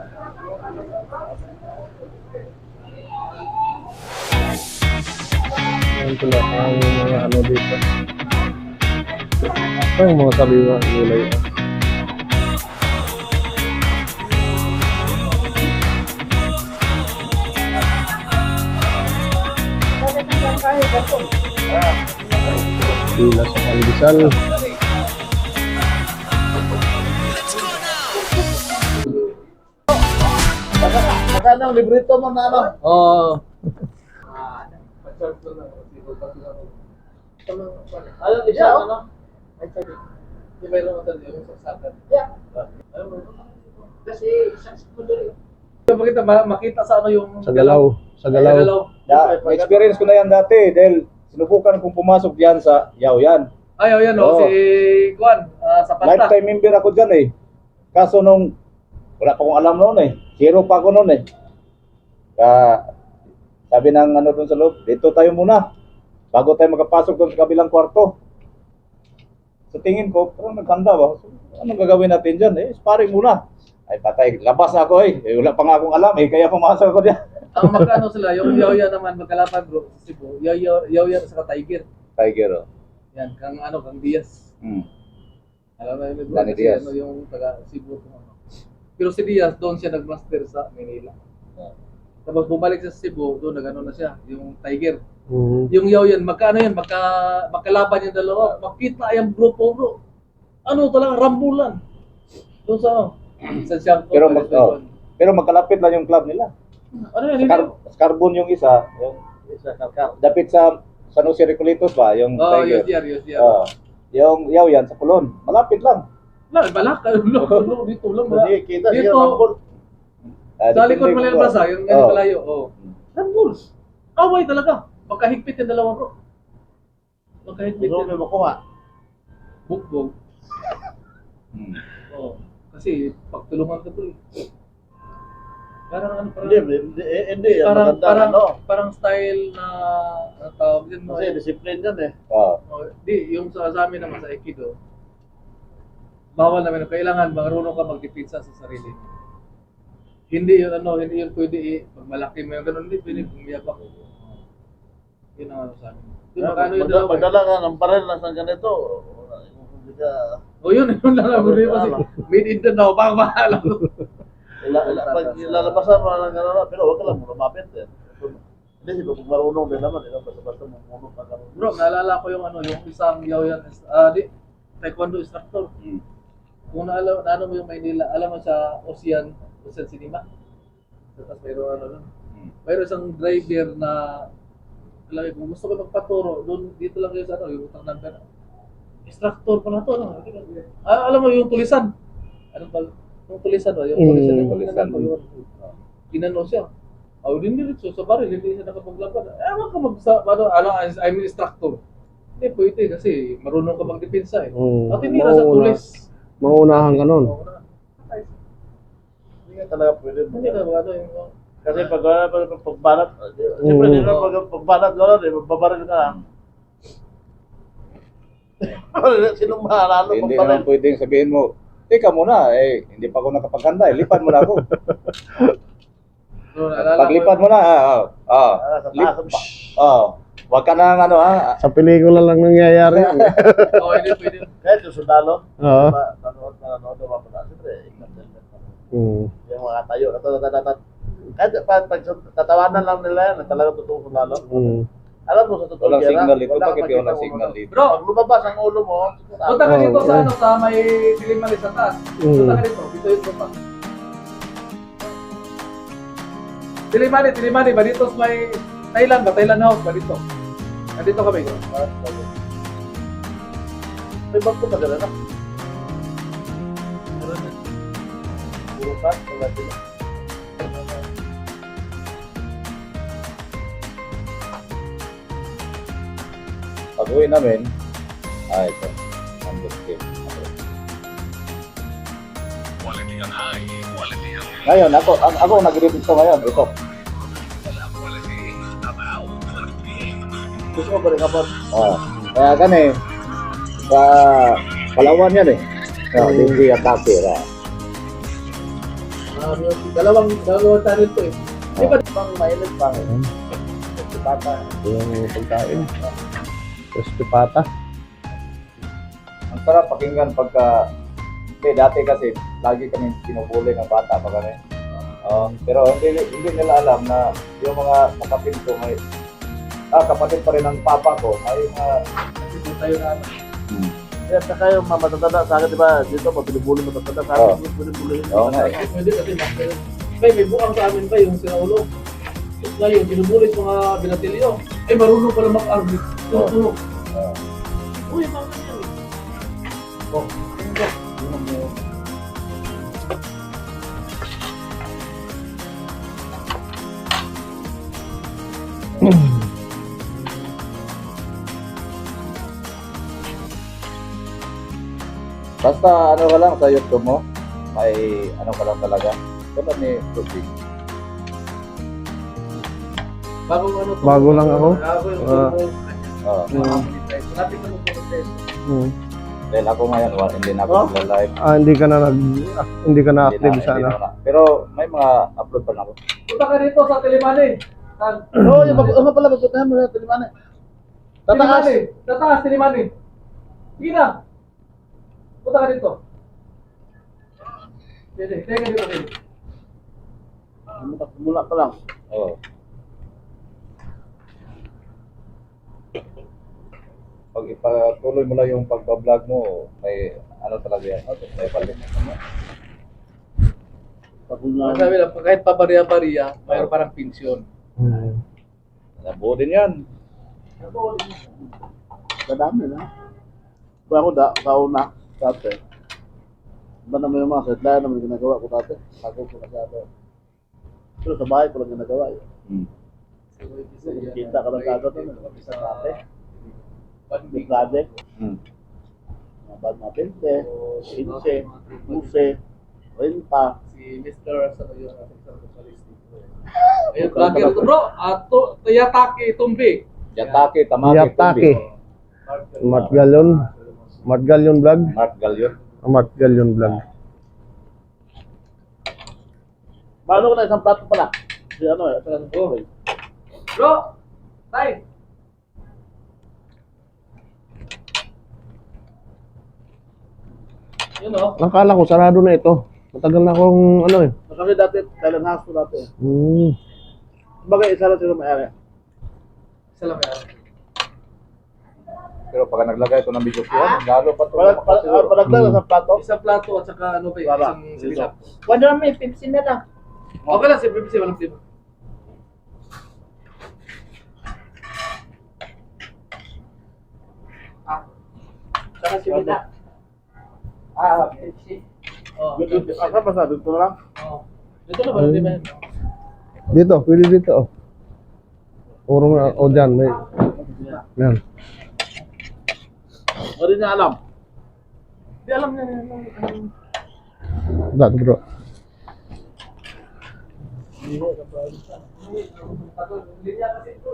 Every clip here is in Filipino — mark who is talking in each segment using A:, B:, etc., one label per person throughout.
A: Yan pala ang mga ano dito. Ang mga sariwa gulay. Pila sa pandesal.
B: Magkano ang librito mo na ano?
A: Oo.
B: Ano isa
C: Yeah,
B: ano? Di ba yung mga yung sa sagat?
C: Yeah.
B: Kasi isang rin. Makita, ma- makita sa ano yung
A: Sa galaw. Sa
B: Sa
A: galaw.
B: galaw.
D: Da, experience ko na yan dati dahil sinubukan kong pumasok yan sa yaw yan.
B: Ay, oh, yan oh, si Juan, ah, sa Panta.
D: Lifetime member ako dyan eh. Kaso nung wala pa akong alam noon eh. Zero pa ako noon eh. Kaya sabi ng ano doon sa loob, dito tayo muna. Bago tayo makapasok doon sa kabilang kwarto. Sa tingin ko, parang nagkanda ba? So, anong gagawin natin dyan? Eh, sparring muna. Ay patay, labas ako eh. eh wala pa nga akong alam eh, kaya pumasok ako dyan.
B: Ang magkano sila, yung Yawya naman, magkalaban bro, sa Cebu. Yawya, Yawya sa Tiger.
D: Tiger oh.
B: Yan, kang ano, kang Diaz.
D: Hmm.
B: Alam mo yun, bro,
D: Danny
B: kasi
D: Diaz.
B: ano yung taga Cebu. ano. Pero si Diaz, doon siya nagmaster sa Manila. Tapos bumalik siya sa Cebu, doon nagano na siya, yung Tiger.
A: Mhm.
B: Yung yaw yan, magkano yan, magka, magkalaban yung dalawa, makita yung grupo bro. Ano talaga, rambulan. Doon sa ano, sa Siangco.
D: Pero mag, oh, pero magkalapit lang yung club nila.
B: Ano yan, hindi?
D: Scar- Scarbon yung isa, yung
B: Isa,
D: dapit sa San Jose Recoletos ba, yung
B: Oh,
D: Tiger.
B: yes, yes, yes, yes.
D: Oo. yung yaw yan sa Kulon. Malapit lang.
B: Wala, balak, ano, ano, dito lang, wala.
C: Hindi, kita
B: Dito.
D: Ah,
B: sa likod mo lang basa, yung ganyan
D: Oo.
B: kalayo, oh. Rambuls. Away talaga. Magkahigpit yung dalawa bro. Magkahigpit yung
C: mo makuha.
B: bugbog.
D: Hmm.
B: Oh, kasi pagtulungan ka to eh. Parang ano, parang,
C: Hindi, hindi, eh, hindi. Ang
B: parang,
C: maganda,
B: parang,
C: ano.
B: parang style na, ano tawag din mo.
C: Kasi discipline yan eh.
D: Oo.
B: Oh, di, yung sa, sa amin naman sa Aikido, bawal namin, kailangan marunong ka magdipinsa sa sarili mo. Hindi yun ano, hindi yun pwede eh, pag malaki mo yung ganun, hindi pwede bumiyabak. Yun ang ano sa amin. Yun, magkano yung
C: Magdala,
B: dalawa eh.
C: magdala ka ng baril na sa ganito.
B: O yun, yun lang ang gusto kasi made in the now, bang bahala.
C: Ila, pag ilalabasan mo ng gano'n, pero huwag ka lang lumapit eh. Hindi, pag marunong din naman, ila, basta-basta mamunong ka lang.
B: Bro, naalala ko yung ano, yung isang yaw-yan, ah, di, taekwondo instructor.
D: Hmm.
B: Kung naala, naano mo yung Maynila, alam mo sa Ocean, Ocean Cinema. Tapos mayroon ano nun.
D: Hmm.
B: Mayroon isang driver na, alam mo, kung gusto ko magpaturo, doon, dito lang kayo sa ano, yung utang number. Instructor pa na to, no? Ah, alam mo yung tulisan. Ano ba? Yung tulisan? Yung
A: Mm.
B: tulisan, yung
D: Tulisan.
B: tulisan. Yun. Ah, Ginano siya. Oh, din diretso sa baril, hindi siya nakapaglaban. Eh, wag ka mag ano, ano, I'm instructor. Hindi pwede kasi marunong ka magdepensa eh.
A: Mm.
B: At tinira sa
A: Mauna-
B: tulis.
A: Maunahan ka nun.
B: Ay,
C: Hindi ka talaga pwede.
B: Hindi ka ano yung
C: Kasi pag wala pag pagbanat, siyempre
A: Mm.
C: hindi na pag pagbanat gano'n, eh, magbabaril ka lang. Sinong mahalalo
D: Hindi
C: pagbaril?
D: naman pwedeng sabihin mo, teka muna, eh, hindi pa ako nakapaghanda, eh, lipad mo na ako. Paglipad mo na, ah, ah, ah,
C: Ah,
D: lip,
C: pa.
D: ah, wag ka nang ano, ah,
A: Sa pelikula lang nangyayari.
B: Oh, hindi pwede.
C: Kahit yung sundalo,
A: Oo.
C: ma- nanonood, nanonood, mapala. Siyempre, ingat din.
A: Mm.
C: Yung mga tayo. Kahit pag, pag tatawanan lang nila yan, talagang totoo sundalo.
A: Mm.
C: Alam mo sa totoo
D: walang signal dito, bakit walang signal dito?
B: Bro,
C: Pag lumabas ang ulo mo,
B: punta ka dito sa ano, sa may Dilimali sa taas.
A: Mm.
B: Punta ka dito, dito yung punta. Dilimali, Dilimali, ba dito sa may Thailand ba? Thailand house ba dito? Nandito kami.
C: may bangko pa dala na. Puro pa, wala sila.
D: Pag uwi namin, ah, ito, number 10. Ngayon, ako, ako, ako nag-review ito ngayon, ito.
C: Gusto mo ba rin kapag
D: Oh, kaya gani, sa Palawan yan eh. Oh, hindi atake ra.
B: Marami yung dalawang dalawang channel to eh. Di ba?
C: Pang mainit pang
A: Ayan.
C: bata.
A: Ito yung pagkain. Crispy pata.
D: Ang sarap pakinggan pagka hindi dati kasi lagi kami pinupuli ng bata ano. eh. Oo, pero hindi hindi nila alam na yung mga kapatid ko may ah kapatid pa rin ng papa ko ay mga
B: Dito tayo na ano.
C: Kaya saka yung mga matatanda sa akin, di ba, dito pag pinubuli matatanda sa akin, pinubuli
D: Oo nga eh.
B: Pwede kasi master. May may buang sa amin ba yung sinaulo? Ngayon, binubulit mga binatilyo. Eh, marunong pala mag-army. Tulog-tulog.
D: Oo.
B: Uy, mga yan. Oh,
D: Basta ano ka lang sa YouTube mo, may ano ka lang talaga. Tulad ni Ruby.
B: Bagong ano to?
A: Bago lang ako.
B: Bago yung
A: Ah.
B: tulog.
D: Oo.
B: Mga monetize. Malapit na mag-monetize.
A: Hmm.
D: Dahil ako ngayon, wala, hindi na ako
C: Oh.
D: nagla-live.
A: Ah, hindi ka na nag hindi ka na
D: Hindi
A: active
D: na-
A: ano.
D: na wala. Pero may mga upload pa na ako.
B: Punta ka dito sa Telemani. Sa-
C: Oo, yung pag- ano pala, magpuntahan mo na, Talimane. Tataas.
B: Telemani. Tataas, Telemani. Sige na. Punta ka dito. Sige, teka dito. Sige.
C: Mula pa lang.
D: Oo. Pag ipatuloy mo lang yung pagbablog mo, may ano talaga yan. May balik.
C: Pag mula,
B: Sabi lang, kahit pabarya-barya, mayroon parang pensyon.
A: Hmm.
D: Nabuo din yan.
C: kadami na. Kaya ako da, kauna, dati. Iba naman yung mga sideline naman yung ginagawa ko dati. Bago ko masyado. Pero sa bahay ko lang ginagawa yun.
D: Hmm.
C: Kita ka lang kagad nun. Isa dati. May
B: Banding.
C: project.
D: Hmm.
C: Mga bad na pinte, pinse, muse, renta.
B: Si Mr. Sa yun, sa isang vocalistic. Ayun, vlogger to bro. Ato, Tayataki Tumbi.
D: Yatake, Tamake,
A: Yatake.
D: Tumbi.
A: Mat Mat Galyon vlog.
D: Mark Galyon.
A: Mat Galyon vlog.
C: Paano ko na isang plato pala? Si ano eh, ito lang
B: Oh. Bro! Tay! Yun o.
A: Nakala ko sarado na ito. Matagal na akong ano eh.
C: Kami dati, Thailand House ko dati.
A: Hmm.
C: Kumbaga, isa lang sila may-ari.
B: Isa lang yan.
D: Pero pag naglagay ito ng video yan, lalo pa ito.
C: Palag, palag, ah, sa plato.
B: Isang plato at saka ano ba yun? Isang silap.
E: Wala may Pepsi na lang.
B: Okay lang, si Pepsi, walang problema.
E: Saka si Wina. Ah, Pepsi.
B: Oh,
C: Asa ba sa dito na lang?
B: oh. Ito na, walang problema yan.
A: Dito, pwede dito. Oh. Puro nga, o dyan, may. Yan.
C: O rin niya alam.
B: Hindi alam niya. ano.
A: Dito bro.
B: Linya kasi ito.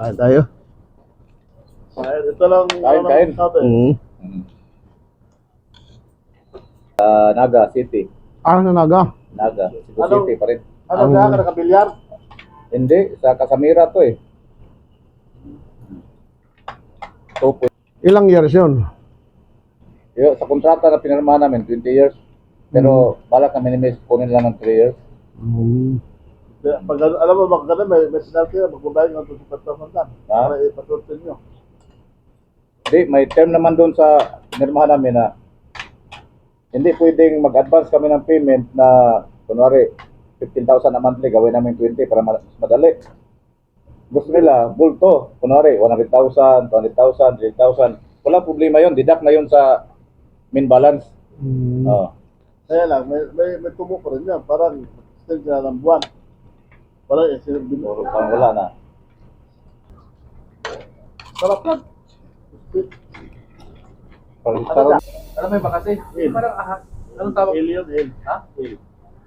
A: Kain tayo.
C: Ay, ito lang.
D: Kain,
C: ano,
D: kain.
A: Hmm.
D: Hmm. Ah, Naga City.
A: Ah, nanaga.
D: Naga. Cebu
C: Anong-
D: City pa rin.
C: Ano
A: Ang-
C: ka, ka nakabilyar?
D: Hindi, sa Casamira to eh. Two point-
A: Ilang years yun?
D: Yo, sa kontrata na pinirma namin, 20 years. Pero balak kami ni Miss, kunin lang ng 3 years.
A: Hmm.
C: Pag, alam mo, baka ganun, may, may sinarty na, magbabayad ng 25,000 lang.
D: Ha?
C: Para ipatutin nyo.
D: Hindi, may term naman doon sa pinirmahan namin na hindi pwedeng mag-advance kami ng payment na, kunwari, 15,000 a monthly, gawin namin 20 para mas madali. Gusto nila, bulto, kunwari, 100,000, 200,000, 300,000. Wala problema yon deduct na yon sa main balance.
A: Hmm.
D: Oo.
C: Kaya lang, may, may, may tubo pa rin yan. Parang, still ka ng buwan. Parang, eh, sila
D: Puro
C: binuro.
D: pang wala na.
C: Sarap lang.
D: Parang
B: Ano may bakasi?
C: Il.
B: Parang ahas. Anong tawag?
C: Il yun, il.
B: Ha?
C: Il.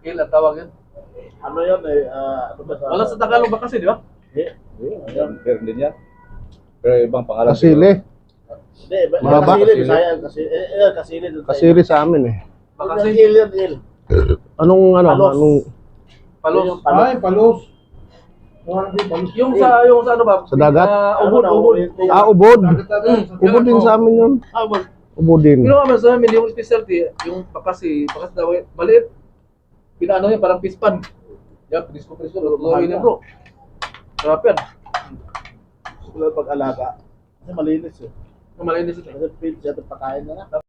B: Il ang tawag yun.
C: Ano yun eh, ah, ano ba sa...
B: Wala sa Tagalog bakasi, di ba?
C: Eh,
D: Ayan, meron din yan. Pero ibang pangalan.
A: Kasili.
C: Hindi, ba-
A: Mahaba.
C: kasili, Bisaya, kasili, eh, eh, kasili.
A: Kasili sa amin eh.
B: Bakasi.
C: Il yun, il.
A: Anong ano,
C: Palos.
A: anong
B: Palos.
C: Yung palos.
F: Ay, palos.
B: Yung sa, yung sa ano ba?
A: Sa dagat?
B: Ah, ubod,
C: na,
B: ubod.
A: Ah, ubod. Ubod din sa amin yun.
B: Ah, ubod.
A: Ubod din.
B: Pero naman sa amin, yung specialty, yung bakasi, bakasi daw, eh, maliit. Pinaano yan, parang pispan. Yan, pinisco-pinisco, lutuin yan bro. Sarap yan.
C: Wala pag-alaga. Kasi malinis eh.
B: Malinis ito.
C: Kasi pin siya ito pakain na na.